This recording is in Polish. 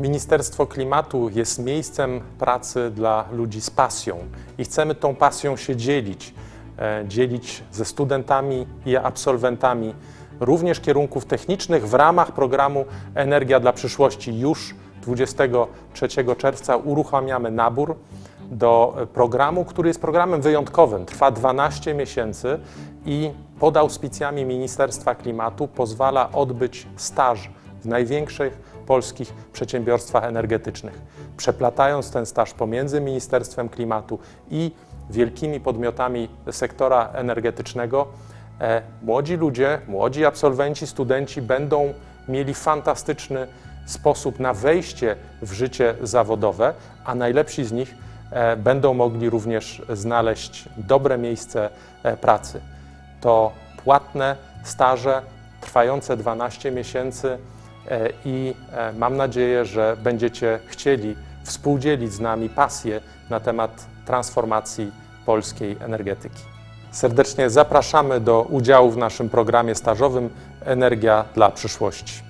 Ministerstwo Klimatu jest miejscem pracy dla ludzi z pasją i chcemy tą pasją się dzielić, e, dzielić ze studentami i absolwentami również kierunków technicznych w ramach programu Energia dla przyszłości. Już 23 czerwca uruchamiamy nabór do programu, który jest programem wyjątkowym. Trwa 12 miesięcy i pod auspicjami Ministerstwa Klimatu pozwala odbyć staż w największych polskich przedsiębiorstwach energetycznych. Przeplatając ten staż pomiędzy Ministerstwem Klimatu i wielkimi podmiotami sektora energetycznego, e, młodzi ludzie, młodzi absolwenci, studenci będą mieli fantastyczny sposób na wejście w życie zawodowe, a najlepsi z nich e, będą mogli również znaleźć dobre miejsce e, pracy. To płatne staże trwające 12 miesięcy i e, mam nadzieję, że będziecie chcieli współdzielić z nami pasję na temat transformacji polskiej energetyki. Serdecznie zapraszamy do udziału w naszym programie stażowym Energia dla przyszłości.